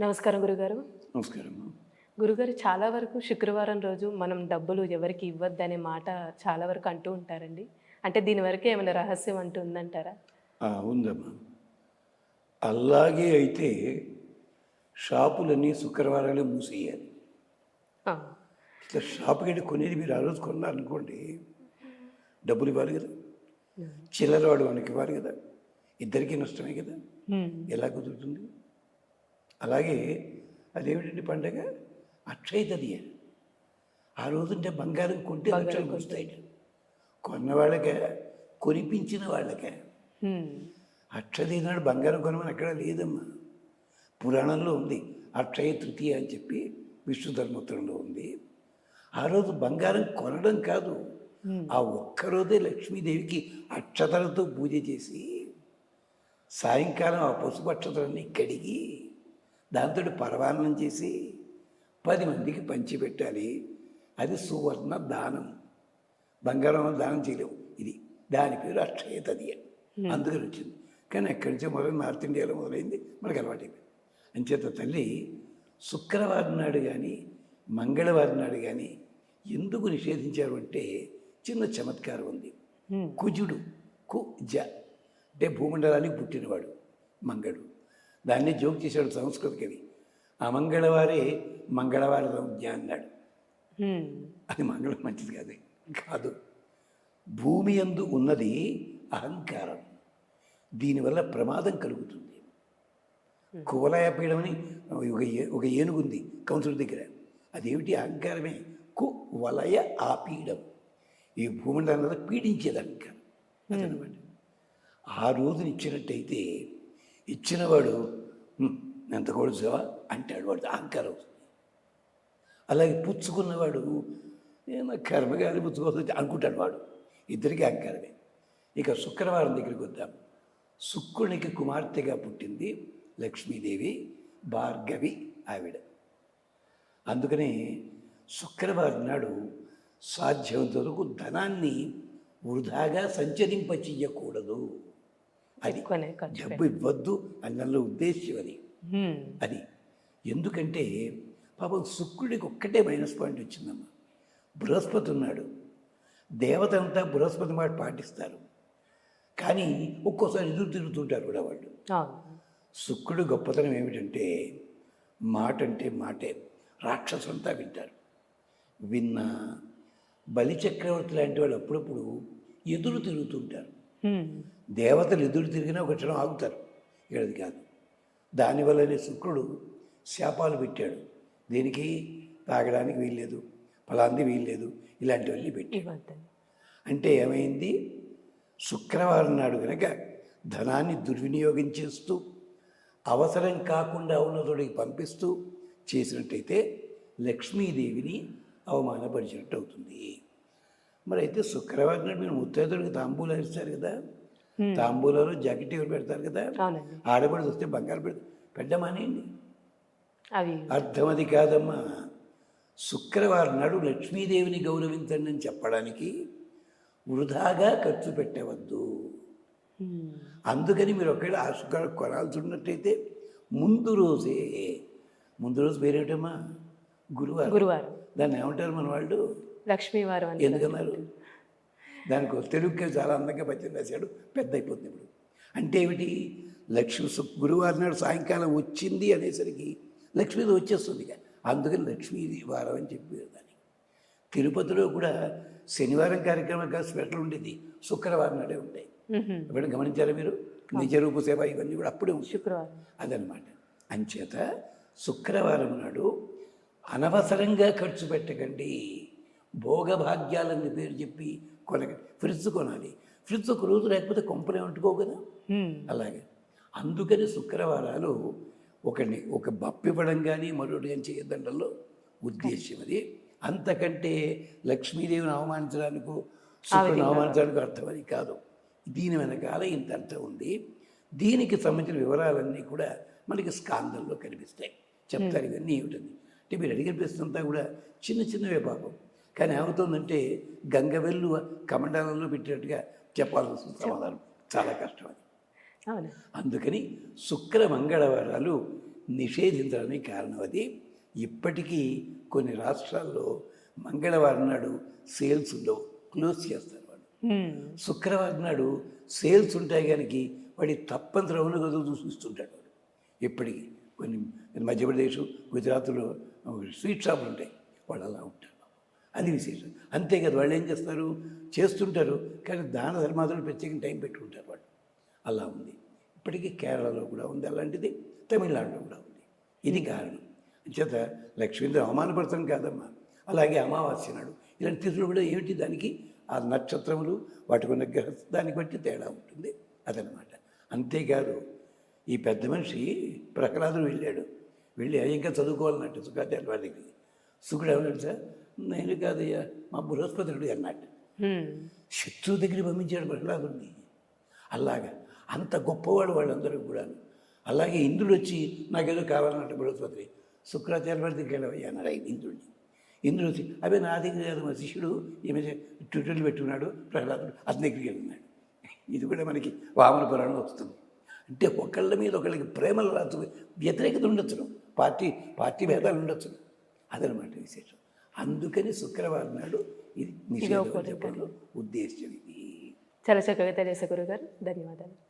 నమస్కారం గురుగారు. నమస్కారం. గురుగారు చాలా వరకు శుక్రవారం రోజు మనం డబ్బులు ఎవరికి ఇవ్వద్దనే మాట చాలా వరకు అంటూ ఉంటారండి. అంటే దీని వరకు ఏమైనా రహస్యం అంటూ ఉందంటారా? ఉందమ్మా. అలాగే అయితే షాపులన్నీ శుక్రవారాలే మూసేయాలి. ఇట్లా షాపుకి వెళ్ళి కొనేది మీరు ఆ రోజు కొన్నారనుకోండి డబ్బులు ఇవ్వాలి కదా. చిల్లర వాడు మనకి ఇవ్వాలి కదా. ఇద్దరికీ నష్టమే కదా. ఎలా కుదురుతుంది? అలాగే అదేమిటండి పండగ? అక్షయ తదియ ఆ రోజుంటే బంగారం కొంటే లక్షలు వస్తాయి కొన్న వాళ్ళకే కొనిపించిన వాళ్ళకే. అక్షయ నాడు బంగారం కొనమని అక్కడ లేదమ్మా. పురాణంలో ఉంది అక్షయ తృతీయ అని చెప్పి విష్ణు ధర్మోత్తరంలో ఉంది. ఆ రోజు బంగారం కొనడం కాదు. ఆ ఒక్కరోజే లక్ష్మీదేవికి అక్షతలతో పూజ చేసి సాయంకాలం ఆ పసుపు అక్షతలన్నీ కడిగి దాంతో పరవాన్నం చేసి పది మందికి పంచిపెట్టాలి. అది సువర్ణ దానం. బంగారం దానం చేయలేవు. ఇది దాని పేరు అక్షయ తదియ. అందుకని వచ్చింది. కానీ ఎక్కడి నుంచో మొదలు నార్త్ ఇండియాలో మొదలైంది. మనకు అలవాటైపోయింది అంచేత తల్లి శుక్రవారం నాడు కానీ మంగళవారం నాడు కానీ ఎందుకు నిషేధించారు అంటే చిన్న చమత్కారం ఉంది. కుజుడు కు జ అంటే భూమండలానికి పుట్టినవాడు మంగళుడు. దాన్ని జోక్ చేశాడు సంస్కృత కవి ఆ మంగళవారే మంగళవారం సంజ్ఞ అన్నాడు. అది మంగళం మంచిది కాదు. కాదు. భూమి యందు ఉన్నది అహంకారం. దీనివల్ల ప్రమాదం కలుగుతుంది. కువలయపీడం అని ఒక ఒక ఏనుగుంది కంసుడి దగ్గర. అదేమిటి అహంకారమే? కు వలయ ఆపీడం ఈ భూమండలంలో పీడించేది అహంకారం అదనమాట. ఆ రోజున ఇచ్చినట్టయితే ఇచ్చినవాడు "హ్మ్, ఎంత కొడుచావా అంటాడు వాడు అహంకారం అలాగే పుచ్చుకున్నవాడు ఏమో కర్మగాలి పుచ్చుకోవచ్చు అనుకుంటాడు వాడు. ఇద్దరికి అహంకారమే ఇక శుక్రవారం దగ్గరికి వద్దాం. శుక్రునికి కుమార్తెగా పుట్టింది లక్ష్మీదేవి భార్గవి ఆవిడ. అందుకనే శుక్రవారం నాడు సాధ్యమైనంత వరకు ధనాన్ని వృధాగా సంచరింప చెయ్యకూడదు అది డబ్బు ఇవ్వద్దు అన్నంలో ఉద్దేశ్యం అది. హ్మ్, అది. ఎందుకంటే పాపం శుక్రుడికి ఒక్కటే మైనస్ పాయింట్ వచ్చిందమ్మా. బృహస్పతి ఉన్నాడు. దేవత అంతా బృహస్పతి మాట పాటిస్తారు. కానీ ఒక్కోసారి ఎదురు తిరుగుతుంటారు కూడా వాళ్ళు. శుక్రుడు గొప్పతనం ఏమిటంటే మాట అంటే మాటే. రాక్షసులంతా వింటారు. విన్న బలి చక్రవర్తి లాంటి వాళ్ళు అప్పుడప్పుడు ఎదురు తిరుగుతుంటారు. దేవతలు ఎదురు తిరిగినా ఒక క్షణం ఆగుతారు. ఇక్కడ కాదు. దానివల్లనే శుక్రుడు శాపాలు పెట్టాడు. దీనికి? తాగడానికి వీల్లేదు ఫలాంది వీల్లేదు ఇలాంటివన్నీ ఇవ్వద్దని. అంటే ఏమైంది? శుక్రవారం నాడు కనుక ధనాన్ని దుర్వినియోగం చేస్తూ అవసరం కాకుండా ఉన్నతోడికి పంపిస్తూ చేసినట్టయితే లక్ష్మీదేవిని అవమానపరిచినట్టు అవుతుంది మరి అయితే శుక్రవారం నాడు మీరు ముత్తైదుడికి తాంబూలాలు ఇస్తారు కదా? తాంబూలాలు జాకెట్ ఎవరు పెడతారు కదా? ఆడబడి వస్తే బంగారు పెడతారు. పెట్టమానేయండి అవి. అర్థం అది కాదమ్మా. శుక్రవారం నాడు లక్ష్మీదేవిని గౌరవించండి అని చెప్పడానికి వృధాగా ఖర్చు పెట్టవద్దు. అందుకని మీరు ఒకవేళ ఆ శుక్రవారం కొనాల్సి ఉన్నట్టయితే ముందు రోజే ముందు రోజు పేరేమిటమ్మా? గురువారం. గురువారం. దాన్ని ఏమంటారు మన వాళ్ళు? లక్ష్మీవారం ఎందుకన్నారు? దానికి తెలుగుకి చాలా అందంగా పద్యం రాశాడు పెద్ద అయిపోతుంది ఇప్పుడు. అంటే ఏమిటి? లక్ష్మి గురువారం నాడు సాయంకాలం వచ్చింది అనేసరికి లక్ష్మీది వచ్చేస్తుంది ఇక. అందుకని లక్ష్మీ వారం అని చెప్పారు దాన్ని తిరుపతిలో కూడా శనివారం కార్యక్రమం కాదు స్పెషల్ ఉండేది. శుక్రవారం నాడే ఉంటాయి. ఎప్పుడైనా గమనించారా మీరు? నిజరూప సేవ ఇవన్నీ కూడా అప్పుడే ఉంటాయి. శుక్రవారం. అదనమాట. అంచేత శుక్రవారం నాడు అనవసరంగా ఖర్చు పెట్టకండి. భోగభాగ్యాలని పేరు చెప్పి కొనక ఫ్రిడ్జ్ కొనాలి. ఫ్రిడ్జ్ ఒక రోజు లేకపోతే కొంపనే వంటుకో కదా? అలాగే. అందుకని శుక్రవారాలు ఒకని ఒక బప్పివ్వడం కానీ మరొకటి కానీ చేయదండల్లో ఉద్దేశ్యం అది. అంతకంటే లక్ష్మీదేవిని అవమానించడానికో శుక్రుని అవమానించడానికి అర్థం అది కాదు. దీని వెనకాల ఇంత అర్థం ఉంది. దీనికి సంబంధించిన వివరాలన్నీ కూడా మనకి స్కాందంలో కనిపిస్తాయి. చెప్తారు ఇవన్నీ ఏమిటని. అంటే మీరు అడిగిన ప్రశ్న అంతా కూడా చిన్న చిన్నవే పాపం. కానీ ఏమవుతుందంటే గంగవెల్లు కమండలంలో పెట్టినట్టుగా చెప్పాల్సి వస్తుంది సమాధానం. చాలా కష్టం అది. అందుకని శుక్ర మంగళవారాలు నిషేధించడానికి కారణం అది. ఇప్పటికీ కొన్ని రాష్ట్రాల్లో మంగళవారం నాడు సేల్స్ ఉండవు. క్లోజ్ చేస్తారు వాళ్ళు. శుక్రవారం నాడు సేల్స్ ఉంటాయి కనుక వాడి తప్పనిసరి అవును గదులు చూస్తుంటాడు వాడు. ఇప్పటికీ కొన్ని మధ్యప్రదేశ్ గుజరాత్లో స్వీట్ షాపులు ఉంటాయి. వాళ్ళు అలా అది విశేషం. అంతేకాదు వాళ్ళు ఏం చేస్తారు? చేస్తుంటారు కానీ దాన ధర్మాదులు ప్రత్యేకంగా టైం పెట్టుకుంటారు వాళ్ళు. అలా ఉంది. ఇప్పటికీ కేరళలో కూడా ఉంది అలాంటిది తమిళనాడులో కూడా ఉంది. ఇది కారణం. చేత లక్ష్మీదేవి అవమానపడతాం కాదమ్మా. అలాగే అమావాస్య నాడు ఇలాంటి తిథులు కూడా ఏమిటి? దానికి ఆ నక్షత్రములు వాటికి ఉన్న గ్రహ దాన్ని బట్టి తేడా ఉంటుంది. అదనమాట. అంతేకాదు ఈ పెద్ద మనిషి ప్రహ్లాదుడు వెళ్ళాడు. వెళ్ళి ఇంకా చదువుకోవాలన్నట్టు సుఖాచార్య వాళ్ళకి సుఖుడు ఏమన్నాడు సార్? నేను కాదయ్యా మా బృహస్పతుడు హ్మ్. శత్రువు దగ్గర పంపించాడు ప్రహ్లాదుడిని అలాగా అంత గొప్పవాడు వాళ్ళందరూ కూడా అలాగే ఇంద్రుడు వచ్చి నాకేదో కావాలన్నట్టు బృహస్పతి శుక్రాచార్య దగ్గరికి వెళ్ళవయ్యా అన్నాడు ఇంద్రుడిని. ఇంద్రుడు వచ్చి అదే నా దగ్గర కాదు మా శిష్యుడు ఈమె ట్విట్టర్లు పెట్టుకున్నాడు ప్రహ్లాదుడు అతని దగ్గరికి వెళ్ళినాడు. ఇది కూడా మనకి వామన పురాణం వస్తుంది. అంటే ఒకళ్ళ మీద ఒకళ్ళకి ప్రేమలు రాదు వ్యతిరేకత ఉండొచ్చును పార్టీ పార్టీ భేదాలు ఉండొచ్చును అదనమాట విశేషం. అందుకని శుక్రవారం నాడు ఇది నిషేధం చెప్పడంలో ఉద్దేశం ఇది. చాలా చక్కగా తెలియసే గురుగారు ధన్యవాదాలు.